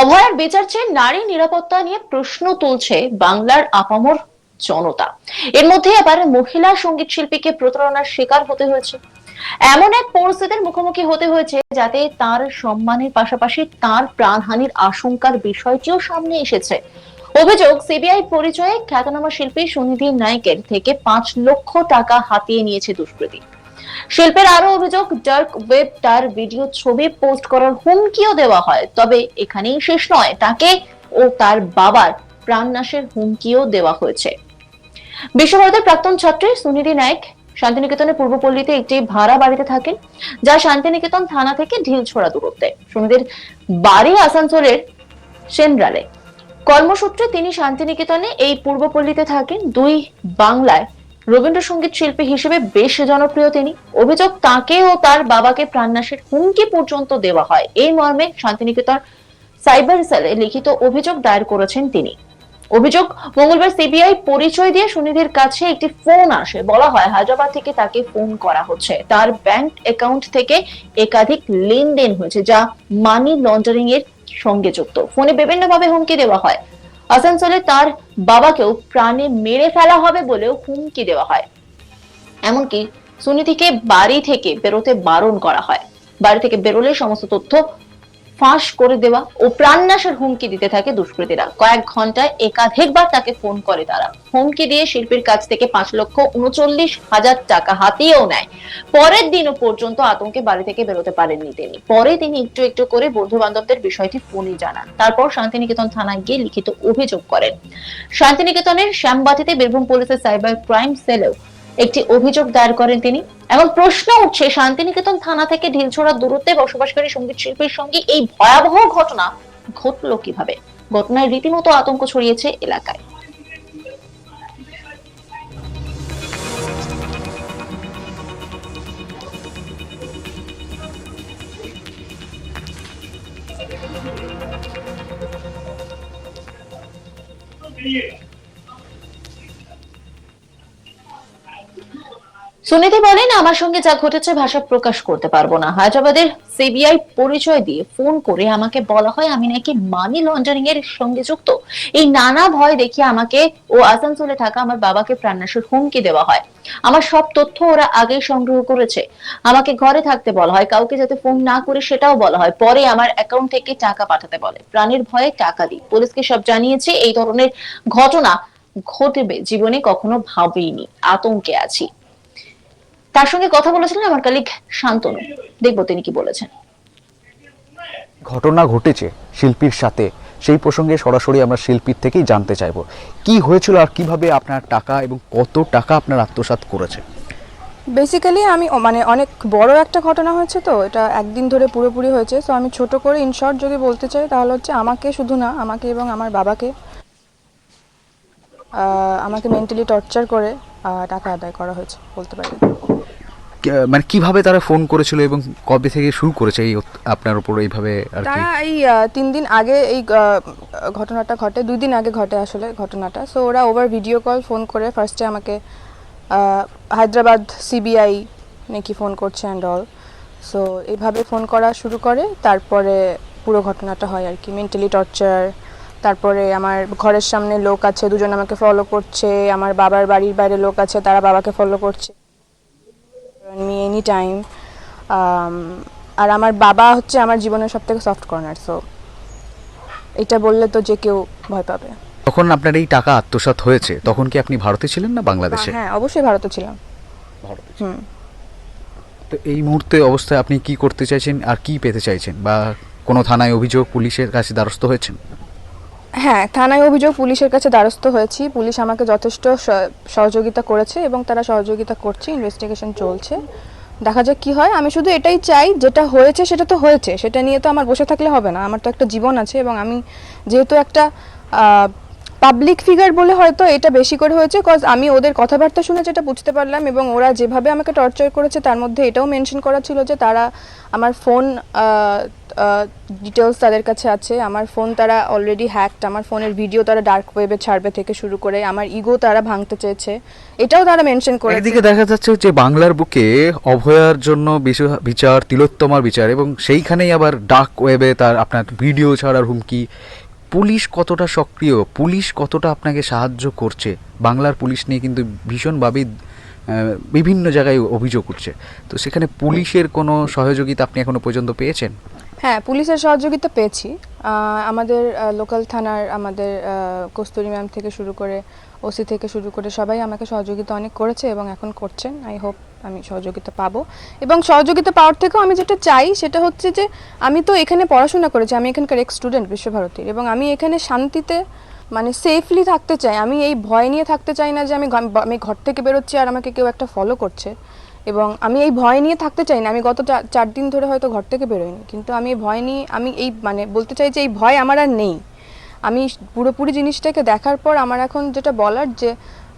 অভয়ার বিচার চেয়ে নারী নিরাপত্তা নিয়ে প্রশ্ন তুলছে বাংলার আপামর জনতা। এর মধ্যে আবার মহিলা সংগীত শিল্পীকে প্রতারণার শিকার হতে হয়েছে। এমন এক পরিস্থিতির মুখোমুখি হতে হয়েছে যাতে তার সম্মানের পাশাপাশি তার প্রাণহানির আশঙ্কার বিষয়টিও সামনে এসেছে। অভিযোগ, সিবিআই পরিচয়ে খ্যাতনামা শিল্পী সুনিধি নায়কের থেকে পাঁচ লক্ষ টাকা হাতিয়ে নিয়েছে দুষ্কৃতী। শিল্পের আরও অভিযোগ, ডার্ক ওয়েব তার ভিডিও ছবি পোস্ট করার হুমকিও দেওয়া হয়। তবে এখানেই শেষ নয়, তাকে ও তার বাবার প্রাণনাশের হুমকিও দেওয়া হয়েছে। বিশ্বভারতের প্রাক্তন ছাত্রী সুনিধি নায়ক শান্তিনিকেতনের পূর্বপল্লীতে একটি ভাড়া বাড়িতে থাকেন, যা শান্তিনিকেতন থানা থেকে ঢিল ঢিলছোড়া দূরত্বে। সুনিধির বাড়ি আসানসোলের সেনরালে। কর্মসূত্রে তিনি শান্তিনিকেতনে এই পূর্বপল্লীতে থাকেন। দুই বাংলায় রবীন্দ্রসঙ্গীত শিল্পী হিসেবে বেশ জনপ্রিয় তিনি। অভিযোগ তাকে ও তার বাবাকে প্রাণনাশের হুমকি পর্যন্ত দেওয়া হয়। এই মর্মে শান্তিনিকেতন সাইবার সেলে লিখিত অভিযোগ দায়ের করেছেন তিনি। অভিযোগ, মঙ্গলবার সিবিআই পরিচয় দিয়ে সুনিধির কাছে একটি ফোন আসে। বলা হয়, হায়দ্রাবাদ থেকে তাকে ফোন করা হচ্ছে। তার ব্যাংক অ্যাকাউন্ট থেকে একাধিক লেনদেন হয়েছে, যা মানি লন্ডারিং এর সঙ্গে যুক্ত। ফোনে বিভিন্নভাবে হুমকি দেওয়া হয়। আসানসোলে তার বাবাকেও প্রাণে মেরে ফেলা হবে বলেও হুমকি দেওয়া হয়। এমনকি সুনীতিকে বাড়ি থেকে বেরোতে বারণ করা হয়। বাড়ি থেকে বেরোলে সমস্ত তথ্য ফাঁস করে দেওয়া ও প্রাণনাশের হুমকি দিতে থাকে দুষ্কৃতীরা। কয়েক ঘন্টায় একাধিকবার তাকে ফোন করে তারা। হুমকি দিয়ে শিল্পীর কাছ থেকে পাঁচ লক্ষ উনচল্লিশ হাজার টাকা হাতিয়েও নেয়। পরের দিনও পর্যন্ত আতঙ্কে বাড়ি থেকে বেরোতে পারেননি তিনি। পরে তিনি একটু একটু করে বন্ধু বান্ধবদের বিষয়টি ফোনে জানান। তারপর শান্তিনিকেতন থানায় গিয়ে লিখিত অভিযোগ করেন। শান্তিনিকেতনের শ্যামবাটিতে বীরভূম পুলিশের সাইবার ক্রাইম সেলেও একটি অভিযোগ দায়ের করেন তিনি এবং প্রশ্ন উঠছে, শান্তিনিকেতন থানা থেকে ঢিলছোড়া দূরত্বে বসবাসকারী সংগীত শিল্পীর সঙ্গে এই ভয়াবহ ঘটনা ঘটলো কীভাবে? ঘটনায় রীতিমতো আতঙ্ক ছড়িয়েছে এলাকায়। সুনীতি বলেন, আমার সঙ্গে যা ঘটেছে ভাষা প্রকাশ করতে পারব না। হায়দ্রাবাদের সিবিআই পরিচয় দিয়ে ফোন করে আমাকে বলা হয়, আমি নাকি মানি লন্ডারিং এর সঙ্গে যুক্ত। এই নানা ভয় দেখিয়ে আমাকে ও আসানসোলে থাকা আমার বাবাকে প্রাণনাশের হুমকি দেওয়া হয়। আমার সব তথ্য ওরা আগেই সংগ্রহ করেছে। আমাকে ঘরে থাকতে বলা হয়, কাউকে যাতে ফোন না করে সেটাও বলা হয়। পরে আমার অ্যাকাউন্ট থেকে টাকা পাঠাতে বলে। প্রাণের ভয়ে টাকা দিই। পুলিশকে সব জানিয়েছে, এই ধরনের ঘটনা ঘটবে। জীবনে কখনো ভাবিনি। আতঙ্কে আছি। তার সঙ্গে কথা বলেছিলেন আমার কালিক শান্তনু। দেখব তিনি কি বলেছেন। ঘটনা ঘটেছে শিল্পীর সাথে। সেই প্রসঙ্গে সরাসরি আমরা শিল্পীর থেকেই জানতে চাইব। কি হয়েছিল আর কীভাবে আপনার টাকা এবং কত টাকা আপনার আত্মসাৎ করেছে? বেসিক্যালি আমি মানে অনেক বড় একটা ঘটনা হয়েছে তো এটা একদিন ধরে পুরোপুরি হয়েছে। তো আমি ছোট করে ইনশর্ট যদি বলতে চাই তাহলে হচ্ছে আমাকে শুধু না আমাকে এবং আমার বাবাকে আমাকে মেন্টালি টর্চার করে টাকা আদায় করা হয়েছে বলতে পারি। মানে কীভাবে তারা ফোন করেছিল এবং কবে থেকে শুরু করেছে এই আপনার উপর এইভাবে তারা এই তিন দিন আগে এই ঘটনাটা ঘটে, দুই দিন আগে ঘটে আসলে ঘটনাটা। সো ওরা ওভার ভিডিও কল ফোন করে ফার্স্টে আমাকে হায়দ্রাবাদ সিবিআই নাকি ফোন করছে অ্যান্ড অল সো এইভাবে ফোন করা শুরু করে, তারপরে পুরো ঘটনাটা হয় আর কি। মেন্টালি টর্চার তারপরে আমার ঘরের সামনে লোক আছে, দুজন আমাকে ফলো করছে, আমার বাবার বাড়ির বাইরে লোক আছে, তারা বাবাকে ফলো করছে। মি এনি টাইম আর আমার বাবা হচ্ছে আমার জীবনের সব থেকে সফট কর্নার সো এটা বললে তো যে কেউ ভয় পাবে। তখন আপনার এই টাকা আত্মসাৎ হয়েছে তখন কি আপনি ভারতে ছিলেন না বাংলাদেশে? হ্যাঁ অবশ্যই ভারতে ছিলাম। ভারতে হুম। তো এই মুহূর্তে অবস্থায় আপনি কি করতে চাইছেন আর কি পেতে চাইছেন? বা কোনো থানায় অভিযোগ পুলিশের কাছে দ্বারস্থ হয়েছেন? হ্যাঁ থানায় অভিযোগ পুলিশের কাছে দ্বারস্থ হয়েছি। পুলিশ আমাকে যথেষ্ট সহযোগিতা করেছে এবং তারা সহযোগিতা করছে ইনভেস্টিগেশন চলছে। দেখা যাক কি হয়। আমি শুধু এটাই চাই, যেটা হয়েছে সেটা তো হয়েছে। সেটা নিয়ে তো আমার বসে থাকলে হবে না। আমার তো একটা জীবন আছে এবং আমি যেহেতু একটা পাবলিক ফিগার বলে হয়তো এটা বেশি করে হয়েছে কজ আমি ওদের কথাবার্তা শুনে যেটা বুঝতে পারলাম এবং ওরা যেভাবে আমাকে টর্চার করেছে তার মধ্যে এটাও মেনশন করা ছিল যে তারা আমার ফোন ডিটেলস তাদের কাছে আছে। আমার ফোন তারা অলরেডি হ্যাকড আমার ফোনের ভিডিও তারা ডার্ক ওয়েবে ছাড়বে থেকে শুরু করে, আমার ইগো তারা ভাঙতে চেয়েছে। এটাও তারা মেনশন করে এদিকে দেখা যাচ্ছে যে বাংলার বুকে অভয়ার জন্য বিচার, তিলোত্তমার বিচার এবং সেইখানেই আবার ডার্ক ওয়েবে তার আপনার ভিডিও ছাড়ার হুমকি। পুলিশ কতটা সক্রিয়? পুলিশ কতটা আপনাকে সাহায্য করছে? বাংলার পুলিশ নিয়ে কিন্তু ভীষণভাবেই বিভিন্ন জায়গায় অভিযোগ উঠছে। তো সেখানে পুলিশের কোনো সহযোগিতা আপনি এখনও পর্যন্ত পেয়েছেন? হ্যাঁ পুলিশের সহযোগিতা পেয়েছি। আমাদের লোকাল থানার আমাদের কস্তুরী ম্যাম থেকে শুরু করে ওসি থেকে শুরু করে সবাই আমাকে সহযোগিতা অনেক করেছে এবং এখন করছেন। আই হোপ আমি সহযোগিতা পাবো। এবং সহযোগিতা পাওয়ার থেকেও আমি যেটা চাই সেটা হচ্ছে যে, আমি তো এখানে পড়াশোনা করেছি, আমি এখানকার এক স্টুডেন্ট বিশ্বভারতীর। এবং আমি এখানে শান্তিতে মানে সেফলি থাকতে চাই। আমি এই ভয় নিয়ে থাকতে চাই না যে আমি আমি ঘর থেকে বেরোচ্ছি আর আমাকে কেউ একটা ফলো করছে। এবং আমি এই ভয় নিয়ে থাকতে চাই না। আমি গত চার দিন ধরে হয়তো ঘর থেকে বেরোইনি। কিন্তু আমি এই ভয় নিয়ে আমি এই মানে বলতে চাই যে এই ভয় আমার আর নেই। আমি পুরোপুরি জিনিসটাকে দেখার পর আমার এখন যেটা বলার যে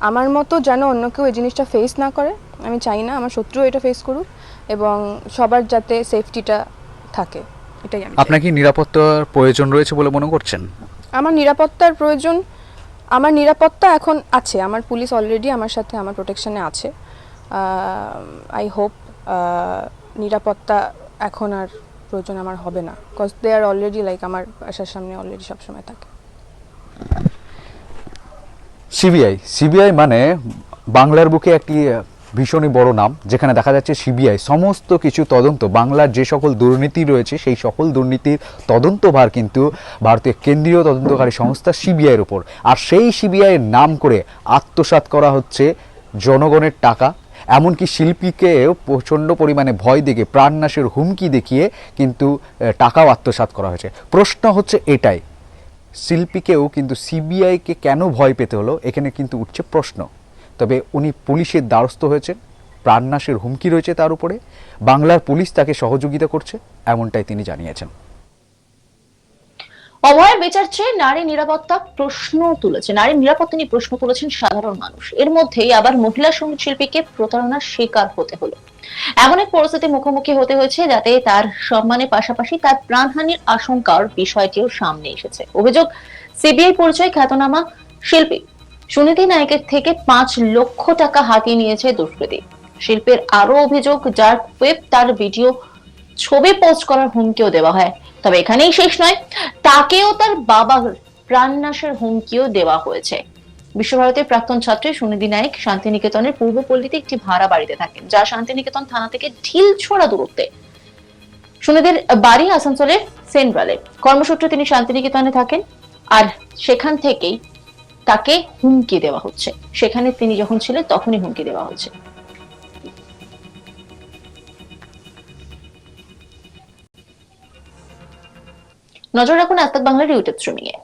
আমার মতো যেন অন্য কেউ এই জিনিসটা ফেস না করে আমি চাই না আমার শত্রু এটা ফেস করুক এবং সবার যাতে সেফটিটা থাকে এটাই আমি চাই। আপনার কি নিরাপত্তার প্রয়োজন রয়েছে বলে মনে করছেন? আমার নিরাপত্তার প্রয়োজন আমার নিরাপত্তা এখন আছে। আমার পুলিশ অলরেডি আমার সাথে আমার প্রোটেকশনে আছে। আই হোপ নিরাপত্তা এখন আর প্রয়োজন আমার হবে না cause they are already like আমার বাসার সামনে অলরেডি সবসময় থাকে। সিবিআই সিবিআই মানে বাংলার বুকে একটি ভীষণই বড় নাম, যেখানে দেখা যাচ্ছে সিবিআই সমস্ত কিছু তদন্ত, বাংলার যে সকল দুর্নীতি রয়েছে, সেই সকল দুর্নীতির তদন্তভার কিন্তু ভারতীয় কেন্দ্রীয় তদন্তকারী সংস্থা সিবিআইয়ের উপর। আর সেই সিবিআইয়ের নাম করে আত্মসাৎ করা হচ্ছে জনগণের টাকা এমনকি শিল্পীকেও প্রচণ্ড পরিমাণে ভয় দেখে, প্রাণনাশের হুমকি দেখিয়ে কিন্তু টাকাও আত্মসাৎ করা হয়েছে। প্রশ্ন হচ্ছে এটাই, শিল্পীকেও কিন্তু সিবিআইকে কেন ভয় পেতে হলো? এখানে কিন্তু উঠছে প্রশ্ন। তবে উনি পুলিশের দ্বারস্থ হয়েছেন, প্রাণনাশের হুমকি রয়েছে তার উপরে, বাংলার পুলিশ তাকে সহযোগিতা করছে, এমনটাই তিনি জানিয়েছেন। অভয়ের বিচার নারী নিরাপত্তা প্রশ্ন তুলেছে। নারী নিরাপত্তা নিয়ে প্রশ্ন তুলেছেন সাধারণ মানুষ। এর মধ্যেই আবার মহিলা সংগীত শিল্পীকে প্রতারণার শিকার হতে হলো। এমন এক পরিস্থিতি মুখোমুখি হতে হয়েছে যাতে তার সম্মানের পাশাপাশি তার প্রাণহানির আশঙ্কার বিষয়টিও সামনে এসেছে। অভিযোগ, সিবিআই পরিচয় খ্যাতনামা শিল্পী সুনীতি নায়কের থেকে পাঁচ লক্ষ টাকা হাতিয়ে নিয়েছে দুষ্কৃতী। শিল্পের আরও অভিযোগ, যার ওয়েব তার ভিডিও, ছবি পোস্ট করার হুমকিও দেওয়া হয়। তবে এখানেই শেষ নয়। তাকেও তার বাবার প্রাণনাশের হুমকিও দেওয়া হয়েছে। বিশ্বভারতীর প্রাক্তন ছাত্রী সুনিধি নায়ক শান্তিনিকেতনের পূর্বপল্লীতে একটি ভাড়া বাড়িতে থাকেন, যা শান্তিনিকেতন থানা থেকে ঢিল ছোড়া দূরত্বে। সুনিধির বাড়ি আসানসোলের সেন্ট্রালে কর্মসূত্রে তিনি শান্তিনিকেতনে থাকেন আর সেখান থেকেই তাকে হুমকি দেওয়া হচ্ছে। সেখানে তিনি যখন ছিলেন, তখনই হুমকি দেওয়া হচ্ছে। নজর রাখুন আস্তাক বাংলার ইউটিউব স্ট্রিমিং এ